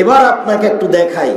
এবার আপনাকে একটু দেখাই,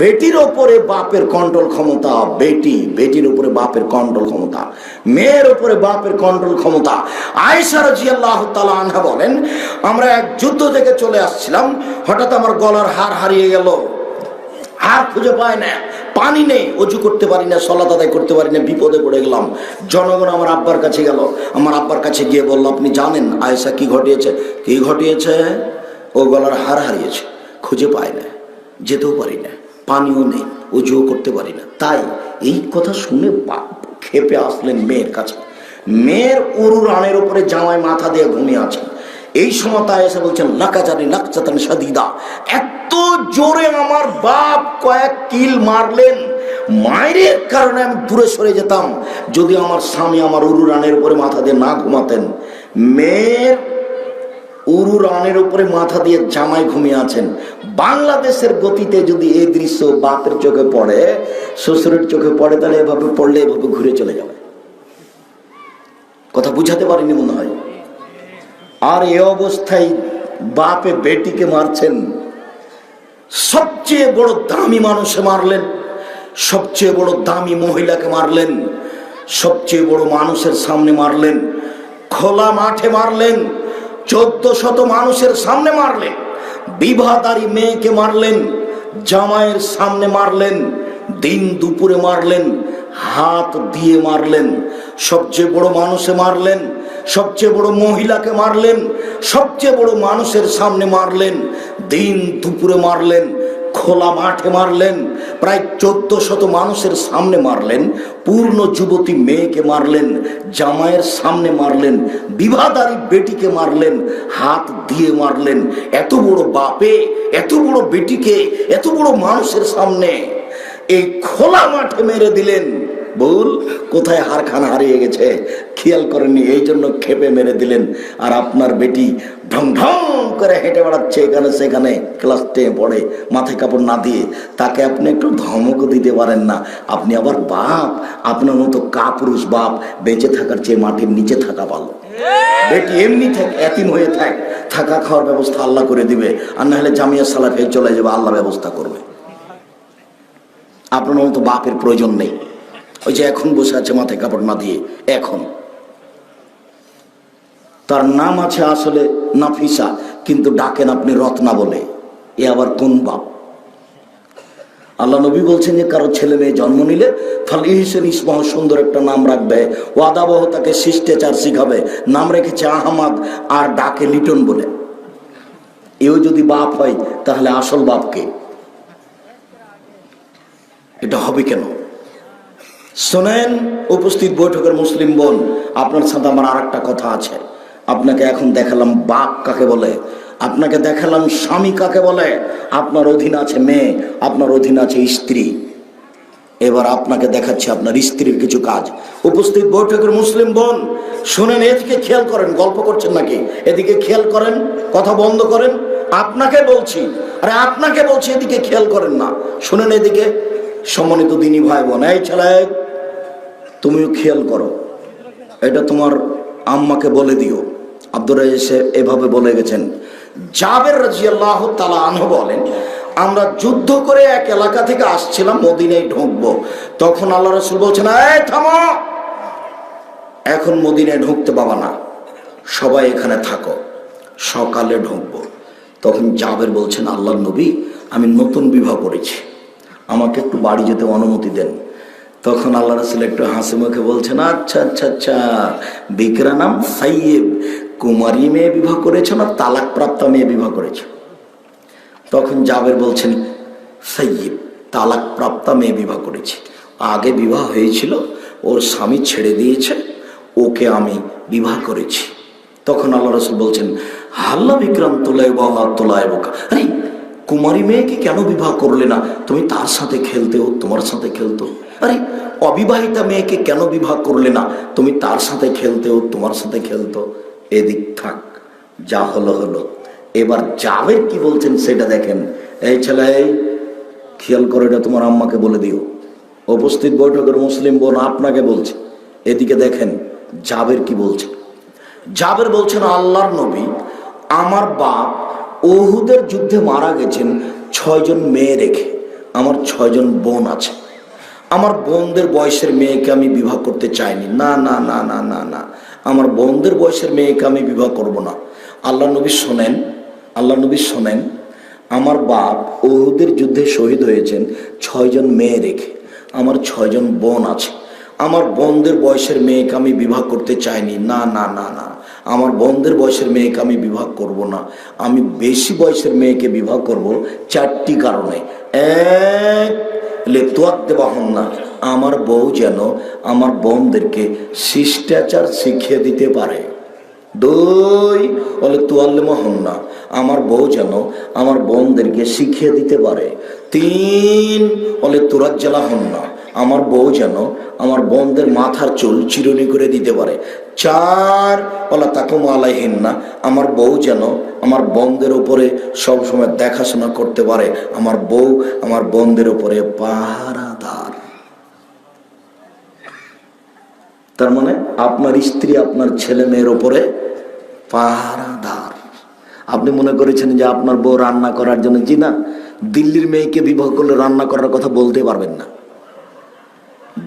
বেটির ওপরে বাপের কন্ট্রোল ক্ষমতা, বেটি, বেটির উপরে বাপের কন্ট্রোল ক্ষমতা, মেয়ের উপরে বাপের কন্ট্রোল ক্ষমতা। আয়েশা রাদিয়াল্লাহু তাআলা আনহা বলেন, আমরা এক যুদ্ধ থেকে চলে আসছিলাম, হঠাৎ আমার গলার হার হারিয়ে গেল। হার খুঁজে পায় না, পানি নেই, অজু করতে পারি না সলাত আদায় করতে পারি না, বিপদে পড়ে গেলাম। জনগণ আমার আব্বার কাছে গেল, আমার আব্বার কাছে গিয়ে বলল, আপনি জানেন আয়েশা কি ঘটিয়েছে? কি ঘটিয়েছে? ও গলার হার হারিয়েছে। খুঁজে পায় না, যেতেও পারি না, পানিও নেই অজুও করতে পারি না। তাই এই কথা শুনে খেপে আসলেন মেয়ের কাছে। মেয়ের উরু রানের উপরে জামায় মাথা দিয়ে ঘুমিয়ে আছেন এই সময় তাই এসে বলছেন লাকাচারি লাকচাতান সাদিদা, এত জোরে আমার বাপ কয়েক কিল মারলেন। মায়ের কারণে আমি দূরে সরে যেতাম, যদি আমার স্বামী আমার উরু রানের উপরে মাথা দিয়ে না ঘুমাতেন। মেয়ের উরু রানের উপরে মাথা দিয়ে জামাই ঘুমিয়ে আছেন। বাংলাদেশের গতিতে যদি এই দৃশ্য বাপের চোখে পড়ে, শ্বশুরের চোখে পড়ে, তাহলে এভাবে পড়লে এভাবে ঘুরে চলে যাবে। কথা বুঝাতে পারিনি মনে হয়। আর এ অবস্থায় বাপে বেটিকে মারছেন। সবচেয়ে বড় দামি মানুষে মারলেন। সবচেয়ে বড় দামি মহিলাকে মারলেন। সবচেয়ে বড় মানুষের সামনে মারলেন। খোলা মাঠে মারলেন। চোদ্দ শত মানুষের সামনে মারলেন। বিবাহদারী মেয়েকে মারলেন, জামাইয়ের সামনে মারলেন, দিন দুপুরে মারলেন, হাত দিয়ে মারলেন, সবচেয়ে বড় মানুষে মারলেন, সবচেয়ে বড় মহিলাকে মারলেন, সবচেয়ে বড় মানুষের সামনে মারলেন, দিন দুপুরে মারলেন, খোলা মাঠে মারলেন প্রায় চোদ্দ শত মানুষের সামনে মারলেন, পূর্ণ যুবতী মেয়েকে মারলেন জামায়ের সামনে মারলেন, বিবাহদারী বেটিকে মারলেন, হাত দিয়ে মারলেন। এত বড় বাপে, এত বড় বেটিকে, এত বড় মানুষের সামনে এই খোলা মাঠে মেরে দিলেন। বল, কোথায় হারখানা হারিয়ে গেছে? খেয়াল করেননি, এই জন্য খেপে মেরে দিলেন। আর আপনার বেটি ঢং ঢং করে হেঁটে বেড়াচ্ছে এখানে সেখানে, ক্লাস টেনে পড়ে মাথায় কাপড় না দিয়ে। তাকে আপনি একটু ধমক দিতে পারেন না। আপনি আবার বাপ, আপনার মতো কাপুরুষ বাপ, বেঁচে থাকার চেয়ে মাটির নিচে থাকা ভালো। বেটি এমনি থাক, এতিম হয়ে থাক, থাকা খাওয়ার ব্যবস্থা আল্লাহ করে দিবে। আর না হলে জামিয়া সালাফে চলে যাবে, আল্লাহ ব্যবস্থা করবে। আপনার মতো বাপের প্রয়োজন নেই। ওই যে এখন বসে আছে মাথায় কাপড় না দিয়ে, এখন। তার নাম আছে আসলে নাফিসা, কিন্তু ডাকেন আপনি রত্না বলে। এ আবার কোন বাপ? আল্লাহ নবী বলছেন যে কারও ছেলে মেয়ে জন্ম নিলে ফলে হিসেন ইসমাহ সুন্দর একটা নাম রাখবে। ওয়াদাবহ তাকে শিষ্টাচার শিখাবে। নাম রেখেছে আহমাদ, আর ডাকে লিটন বলে। এও যদি বাপ হয়, তাহলে আসল বাপকে? এটা হবে কেন? শোনেন, উপস্থিত বৈঠকের মুসলিম বোন, আপনার সাথে আমার আর একটা কথা আছে। আপনাকে এখন দেখালাম বাপ কাকে বলে। আপনাকে দেখালাম স্বামী কাকে বলে। আপনার অধীন আছে মেয়ে, আপনার অধীন আছে স্ত্রী। এবার আপনাকে দেখাচ্ছি আপনার স্ত্রীর কিছু কাজ। উপস্থিত বৈঠকের মুসলিম বোন, শুনেন, এদিকে খেয়াল করেন, গল্প করছেন নাকি? এদিকে খেয়াল করেন, কথা বন্ধ করেন। আপনাকে বলছি, আরে আপনাকে বলছি, এদিকে খেয়াল করেন না। শুনেন, এদিকে। সম্মানিত দিনী ভাই বোন, এই ছেলে, তুমিও খেয়াল করো, এটা তোমার আম্মাকে বলে দিও। আব্দুর এসে এভাবে বলে গেছেন, জাবের রাজিয়াল্লাহ তালা আনহ বলেন, আমরা যুদ্ধ করে এক এলাকা থেকে আসছিলাম, মদিনায় ঢুকবো। তখন আল্লাহ রসুল বলছেন, এই, থামো! এখন মদিনায় ঢুকতে পাবা না। সবাই এখানে থাকো, সকালে ঢুকবো। তখন জাবের বলছেন আল্লাহ নবী, আমি নতুন বিবাহ করেছি। আমাকে একটু বাড়ি যেতে অনুমতি দেন। তখন আল্লাহ রসুল একটু হাসি মুখে বলছেন আচ্ছা আচ্ছা আচ্ছা বিকরা নাম সাইয়েব কুমারী মেয়ে বিবাহ করেছ না তালাক প্রাপ্ত মেয়ে বিবাহ করেছ? তখন জাবের বলছেন সাইয়েব তালাক প্রাপ্তা মেয়ে বিবাহ করেছি। আগে বিবাহ হয়েছিল, ওর স্বামী ছেড়ে দিয়েছে, ওকে আমি বিবাহ করেছি। তখন আল্লাহ রসুল বলছেন, হাল্লা বিক্রম, তোলায় বাবা তোলায় বোকা। আরে কুমারী মেয়েকে কেন বিবাহ করলে না? তুমি তার সাথে খেলতে খেলতেও তোমার সাথে খেলতো। আরে, অবিবাহিতা মেয়েকে কেন বিবাহ করলে না? তুমি তার সাথে খেলতে খেলতেও তোমার সাথে খেলতো। এদিক থাক, যা হলো হলো। এবার যাবে কি বলছেন সেটা দেখেন। এই ছেলে খেয়াল করে এটা তোমার আম্মাকে বলে দিও। উপস্থিত বৈঠকের মুসলিম বোন আপনাকে বলছে। এদিকে দেখেন, জাবের কি বলছে। জাবের বলছেন, আল্লাহর নবী আমার বাপ ওহুদের যুদ্ধে মারা গেছেন ছয়জন মেয়ে রেখে। আমার ছয়জন বোন আছে। আমার বোনদের বয়সের মেয়েকে আমি বিবাহ করতে চাইনি। না না না না না না। আমার বোনদের বয়সের মেয়েকে আমি বিবাহ করব না। আল্লাহ নবী শোনেন, আল্লাহ নবী শোনেন, আমার বাপ ওহুদের যুদ্ধে শহীদ হয়েছেন ছয়জন মেয়ে রেখে। আমার ছয়জন বোন আছে। আমার বোনদের বয়সের মেয়েকে আমি বিবাহ করতে চাইনি। না না না না। আমার বোনদের বয়সের মেয়েকে আমি বিবাহ করব না। আমি বেশি বয়সের মেয়েকে বিবাহ করব চারটি কারণে। এক দেওয়া হন না। আমার বউ যেন আমার বোনদেরকে শিষ্টাচার শিখিয়ে দিতে পারে। দুই বলে হন না। আমার বউ যেন আমার বোনদেরকে শিখিয়ে দিতে পারে। তিন বলে হন না। আমার বউ যেন আমার বোনদের মাথার চুল চিরুনি করে দিতে পারে। চার বলা তাকুম আলাইহীন না আমার বউ যেন আমার বন্ধের উপরে সবসময় দেখাশোনা করতে পারে। আমার বউ আমার বোনদের উপরে পাহারাদার। তার মানে আপনার স্ত্রী আপনার ছেলে মেয়ের ওপরে পাহারাদার। আপনি মনে করেছেন যে আপনার বউ রান্না করার জন্য জি না দিল্লির মেয়েকে বিবাহ করলে রান্না করার কথা বলতে পারবেন না।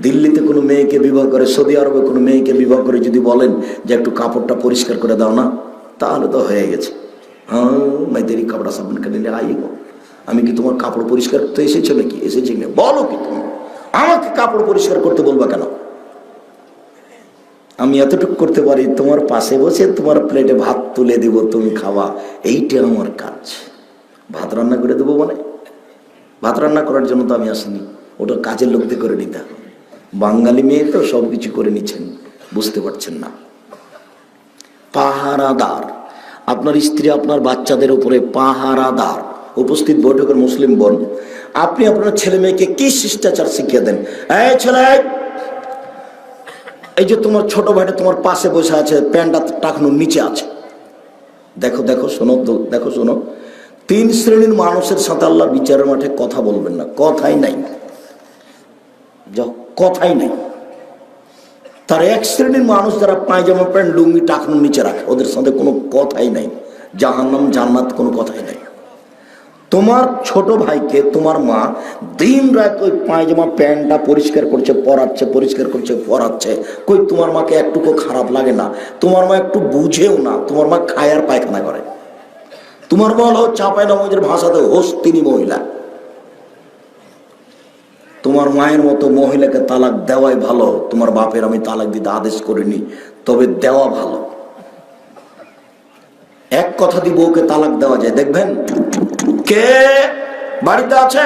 দিল্লিতে কোনো মেয়েকে বিবাহ করে, সৌদি আরবে কোনো মেয়েকে বিবাহ করে যদি বলেন যে একটু কাপড়টা পরিষ্কার করে দাও না, তাহলে তো হয়ে গেছে। হ্যাঁ মাই দেরি সাবান কেটে আই আমি কি তোমার কাপড় পরিষ্কার করতে এসেছে নাকি? এসেছি না বলো কি তুমি। আমাকে কাপড় পরিষ্কার করতে বলব কেন? আমি এতটুকু করতে পারি, তোমার পাশে বসে তোমার প্লেটে ভাত তুলে দেব, তুমি খাওয়া। এইটা আমার কাজ। ভাত রান্না করে দেবো মানে ভাত রান্না করার জন্য তো আমি আসিনি। ওটা কাজের লোকদের করে নিতে বাঙালি মেয়ে তো সব কিছু করে নিচ্ছেন, বুঝতে পারছেন না। পাহারাদার। আপনার স্ত্রী আপনার বাচ্চাদের উপরে পাহারাদার। উপস্থিত বৈঠকের মুসলিম বোন, আপনি আপনার ছেলে মেয়েকে কি শিষ্টাচার শিখিয়ে দেন? এই ছেলে! এই যে তোমার ছোট ভাইটা তোমার পাশে বসে আছে, প্যান্টটা টাকানোর নিচে আছে। দেখো দেখো, শোনো দেখো, শোনো। তিন শ্রেণির মানুষের সাথে আল্লাহ বিচারের মাঠে কথা বলবেন না, কথাই নাই। যাও। কথাই নাই। তার এক শ্রেণির মানুষ যারা পায়জামা প্যান্ট, লুঙ্গি টাকানোর নিচে রাখে, ওদের সাথে কোনো কথাই নাই। জাহান্নাম, জান্নাত কোনো কথাই নাই। তোমার ছোট ভাইকে, তোমার মা দিন রাত ওই পায়জামা প্যান্টটা পরিষ্কার করছে, পরাচ্ছে, পরিষ্কার করছে, পরাচ্ছে। কই, তোমার মাকে একটুকু খারাপ লাগে না। তোমার মা একটু বুঝেও না। তোমার মা খায় আর পায়খানা করে। তোমার মা হলো চাপাই নমজের ভাষাতে হোস তিনি মহিলা। তোমার মায়ের মতো মহিলাকে তালাক দেওয়াই ভালো, তোমার বাপের আমি তালাক দিতে আদেশ করিনি, তবে দেওয়া ভালো। এক কথা দিয়ে বউকে তালাক দেওয়া যায়, দেখবেন? কে বাড়িতে আছে?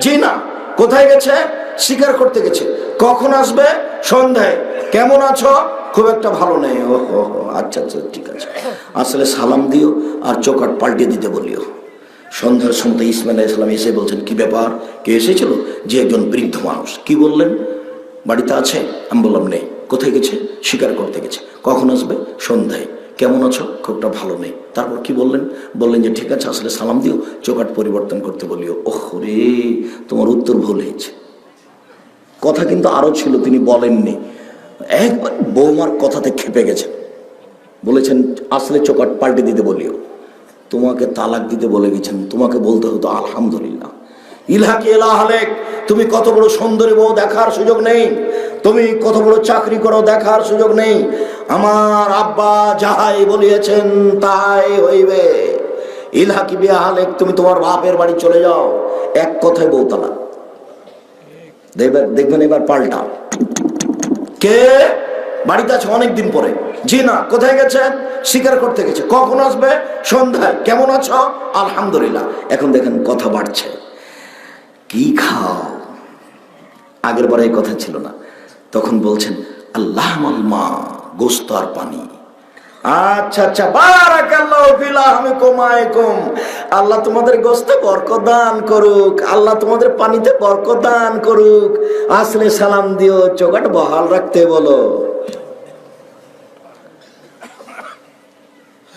জি না। কোথায় গেছে? শিকার করতে গেছে। কখন আসবে? সন্ধ্যায়। কেমন আছো? খুব একটা ভালো নেই। ও আচ্ছা আচ্ছা ঠিক আছে। আসলে সালাম দিও আর চোকাট পাল্টে দিতে বলিও। সন্ধ্যার সময় ইসমাইল ইসলাম এসে বলছেন, কি ব্যাপার? কে এসেছিল? যে একজন বৃদ্ধ মানুষ। কি বললেন? বাড়িতে আছে? আমি বললাম, নেই। কোথায় গেছে? শিকার করতে গেছে। কখন আসবে? সন্ধ্যায়। কেমন আছো? খুবটা ভালো, নেই। তারপর কি বললেন? বললেন যে, ঠিক আছে, আসলে সালাম দিও, চোকাট পরিবর্তন করতে বলিও। ওহ রে তোমার উত্তর ভুল হয়েছে। কথা কিন্তু আরও ছিল, তিনি বলেননি। একবার বৌমার কথাতে খেপে গেছেন বলেছেন, আসলে চোকাট পাল্টে দিতে বলিও। তোমাকে তালাক দিতে বলে গেছেন তোমাকে বলতে হতো, আলহামদুলিল্লাহ। ইলাকে এলাহালেক তুমি কত বড় সুন্দরী বউ দেখার সুযোগ নেই, তুমি কত বড় চাকরি করো দেখার সুযোগ নেই। আমার আব্বা যাহাই বলিয়েছেন, তাই হইবে। ইলহাকি বিয়া হালেক তুমি তোমার বাপের বাড়ি চলে যাও, এক কথায় বউ তালাক। দেখবেন দেখবেন এবার পাল্টা। কে? বাড়িতে আছে অনেকদিন পরে। জি না, কোথায় গেছেন শিকার করতে গেছে। কখন আসবে? সন্ধ্যায়। কেমন আছো? আলহামদুলিল্লাহ। এখন দেখেন কথা বাড়ছে। কি খাও? আগের বারে এই কথা ছিল না। তখন বলছেন, আল্লাহ মা, গোস্ত আর পানি। আচ্ছা আচ্ছা। আল্লাহ তোমাদের গোস্তে বরকত দান করুক। আল্লাহ তোমাদের পানিতে বরকত দান করুক। আসলে সালাম দিও, চোখাট বহাল রাখতে বলো।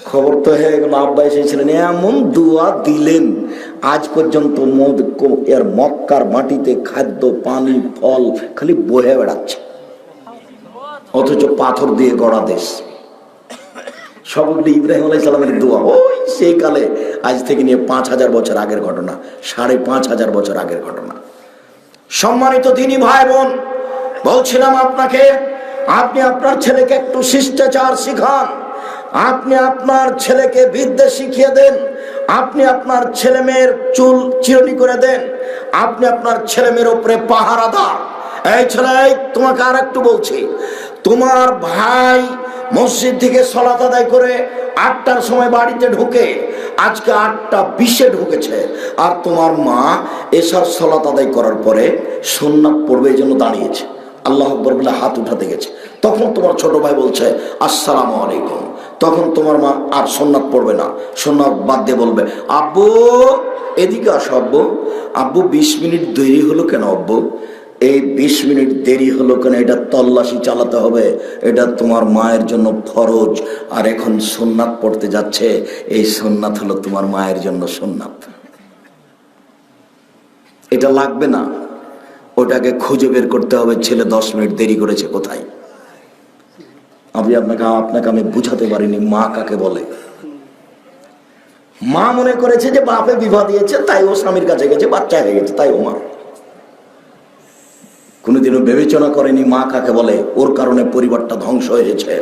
খবর তো হয়ে গেল, আব্বা এসেছিলেন, এমন দুয়া দিলেন, আজ পর্যন্ত মদ এর মক্কার মাটিতে খাদ্য, পানি, ফল খালি বহে বেড়াচ্ছে। অথচ পাথর দিয়ে গড়া দেশ। সবগুলি ইব্রাহিম আলাই সালামের দোয়া, ওই সেই কালে আজ থেকে নিয়ে পাঁচ হাজার বছর আগের ঘটনা, সাড়ে পাঁচ হাজার বছর আগের ঘটনা। সম্মানিত তিনি ভাই বোন বলছিলাম আপনাকে, আপনি আপনার ছেলেকে একটু শিষ্টাচার শিখান। আপনি আপনার ছেলেকে বিদ্যে শিখিয়ে দেন, আপনি আপনার ছেলে মেয়ের চুল চিরনি করে দেন, আপনি আপনার ছেলে মেয়ের উপরে পাহারা দান এই ছেলে তোমাকে আর একটু বলছি, তোমার ভাই মসজিদ থেকে সলাত আদায় করে আটটার সময় বাড়িতে ঢুকে, আজকে আটটা বিশে ঢুকেছে, আর তোমার মা এসব সলাত আদায় করার পরে সোননাথ পড়বে এই জন্য দাঁড়িয়েছে। আল্লাহ বলে হাত উঠাতে গেছে। তখন তোমার ছোট ভাই বলছে, আসসালামু আলাইকুম। তখন তোমার মা আর সোননাথ পড়বে না। সোননাথ বাদ দিয়ে বলবে, আব্বু, এদিকে আসো আব্বু। আব্বু, বিশ মিনিট দেরি হলো কেন আব্বু? এই বিশ মিনিট দেরি হলো কেন? এটা তল্লাশি চালাতে হবে। এটা তোমার মায়ের জন্য ফরজ। আর এখন সোননাথ পড়তে যাচ্ছে। এই সোননাথ হলো তোমার মায়ের জন্য সোননাথ। এটা লাগবে না। ওটাকে খুঁজে বের করতে হবে। ছেলে দশ মিনিট দেরি করেছে কোথায়? আমি আপনাকে আপনাকে আমি বুঝাতে পারিনি, মা কাকে বলে। মা মনে করেছে যে বাপে বিবাহ দিয়েছে, তাই ও স্বামীর কাছে গেছে, বাচ্চা হয়ে গেছে, তাই ও মা। কোনোদিনও বিবেচনা করেনি মা কাকে বলে, ওর কারণে পরিবারটা ধ্বংস হয়েছে